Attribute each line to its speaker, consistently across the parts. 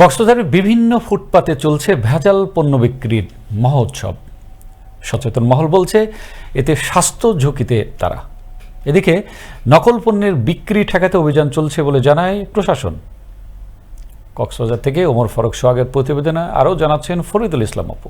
Speaker 1: কক্সবাজারের বিভিন্ন ফুটপাতে চলছে ভেজাল পণ্য বিক্রির মহোৎসব। সচেতন মহল বলছে, এতে স্বাস্থ্য ঝুঁকিতে তারা। এদিকে, নকল পণ্যের বিক্রি ঠেকাতে অভিযান চলছে বলে জানায় প্রশাসন। কক্সবাজার থেকে ওমর ফারুক সোহাগের প্রতিবেদনে আরও জানাচ্ছেন ফরিদুল ইসলাম অপু।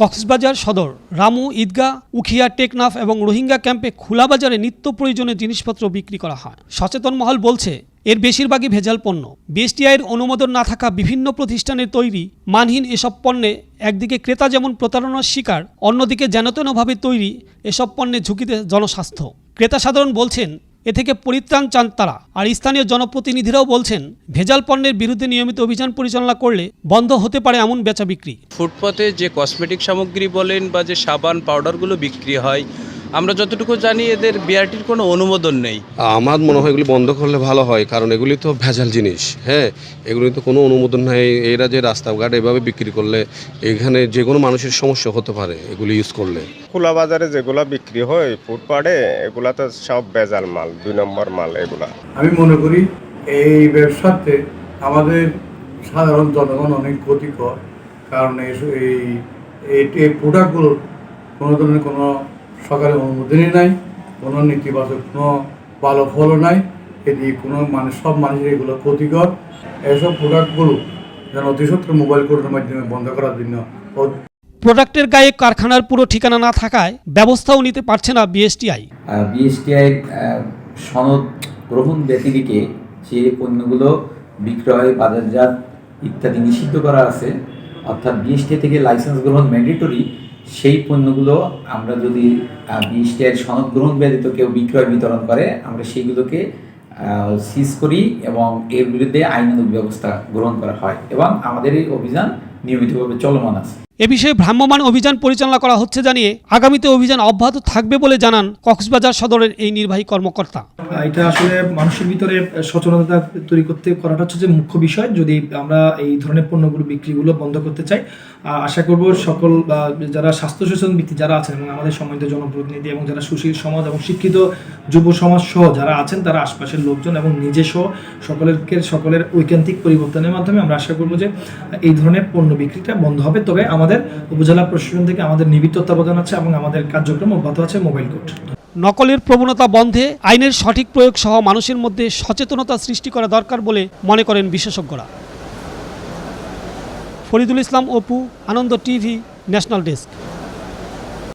Speaker 2: কক্সবাজার সদর। রামু, ঈদগাহ, উখিয়া, টেকনাফ এবং রোহিঙ্গা ক্যাম্পে খোলা বাজারে নিত্য প্রয়োজনীয় জিনিসপত্র বিক্রি করা হয়। সচেতন মহল বলছে, এর বেশিরভাগই ভেজাল পণ্য। বিএসটিআইয়ের অনুমোদন না থাকা বিভিন্ন প্রতিষ্ঠানের তৈরি মানহীন এসব পণ্যে একদিকে ক্রেতা যেমন প্রতারণার শিকার, অন্যদিকে যেনতেনভাবে তৈরি এসব পণ্যে ঝুঁকিতে জনস্বাস্থ্য। ক্রেতা সাধারণ বলছেন এ থেকে পরিত্রাণ চান তারা। আর স্থানীয় জনপ্রতিনিধিরাও বলছেন, ভেজাল পণ্যের বিরুদ্ধে নিয়মিত অভিযান পরিচালনা করলে বন্ধ হতে পারে এমন বেচা বিক্রি।
Speaker 3: ফুটপাতে যে কসমেটিক সামগ্রী বলেন বা যে সাবান পাউডারগুলো বিক্রি হয় আমরা যতটুকু জানি এদের বিআরটির কোনো অনুমোদন নেই।
Speaker 4: আমার মনে হয় এগুলি বন্ধ করলে ভালো হয় কারণ এগুলি তো ভেজাল জিনিস হ্যাঁ? এগুলি তো কোনো অনুমোদন নাই এরা যে রাস্তাঘাট এভাবে বিক্রি করলে এখানে যে কোনো মানুষের সমস্যা হতে পারে এগুলি ইউজ করলে।
Speaker 5: খোলা বাজারে যেগুলা বিক্রি হয় ফুটপাতে এগুলা তো সব ভেজাল মাল দুই নম্বর মাল এগুলা।
Speaker 6: আমি মনে করি এই ব্যবসাতে আমাদের সাধারণ জনগণ অনেক ক্ষতিকর কারণ এই- এই এই এই প্রোডাক্টগুলোর কোনো ধরনের কোনো সরকারি অনুমোদনই নাই কোনো নেতিবাচক কোনো ভালো ফলও নাই এদিকে কোনো মানুষ সব মানুষের এগুলো ক্ষতিকর। এসব প্রোডাক্টগুলো যেন অতি সত্ত্বর মোবাইল কোর্টের মাধ্যমে বন্ধ করার জন্য
Speaker 2: প্রোডাক্টের গায়ে কারখানার পুরো ঠিকানা না থাকায় ব্যবস্থাও নিতে পারছে না বিএসটিআই।
Speaker 7: বিএসটিআই সনদ গ্রহণ ব্যতিরিকে যে পণ্যগুলো বিক্রয় বাজারজাত ইত্যাদি নিষিদ্ধ করা আছে অর্থাৎ বিএসটি থেকে লাইসেন্স গ্রহণ ম্যান্ডেটরি সেই পণ্যগুলো আমরা যদি বিএসটিআই সনদ গ্রহণ ব্যতীত কেউ বিক্রয় বিতরণ করে, আমরা সেইগুলোকে সিজ করি এবং এর বিরুদ্ধে আইনানুগ ব্যবস্থা গ্রহণ করা হয় এবং আমাদের এই অভিযান নিয়মিতভাবে চলমান আছে।
Speaker 2: এ বিষয়ে ভ্রাম্যমাণ অভিযান পরিচালনা করা হচ্ছে জানিয়ে আগামীতে অভিযান অব্যাহত থাকবে বলে জানান কক্সবাজার সদরের এই নির্বাহী কর্মকর্তা।
Speaker 8: এটা আসলে মানুষের ভিতরে সচেতনতা তৈরি করতে করাটা হচ্ছে যে মুখ্য বিষয়। যদি আমরা এই ধরনের পণ্যগুলো, বিক্রিগুলো বন্ধ করতে চাই আশা করব সকল যারা স্বাস্থ্য সচেতন ব্যক্তি যারা আছেন এবং আমাদের সম্মানিত জনপ্রতিনিধি এবং যারা সুশীল সমাজ এবং শিক্ষিত যুব সমাজ সহ যারা আছেন, তারা আশপাশের লোকজন এবং নিজে সহ সকলেরকে, সকলের ঐকান্তিক পরিবর্তনের মাধ্যমে আমরা আশা করব যে এই ধরনের পণ্য বিক্রিটা বন্ধ হবে। তবে আমাদের উপজেলা প্রশাসন থেকে আমাদের নিবিড় তত্ত্বাবধান আছে এবং আমাদের কার্যক্রম অব্যাহত আছে মোবাইল কোর্ট।
Speaker 2: নকলের প্রবণতা বন্ধে আইনের সঠিক প্রয়োগ সহ মানুষের মধ্যে সচেতনতা সৃষ্টি করা দরকার বলে মনে করেন বিশেষজ্ঞরা। Faridul Islam Apu, Ananda TV, national desk.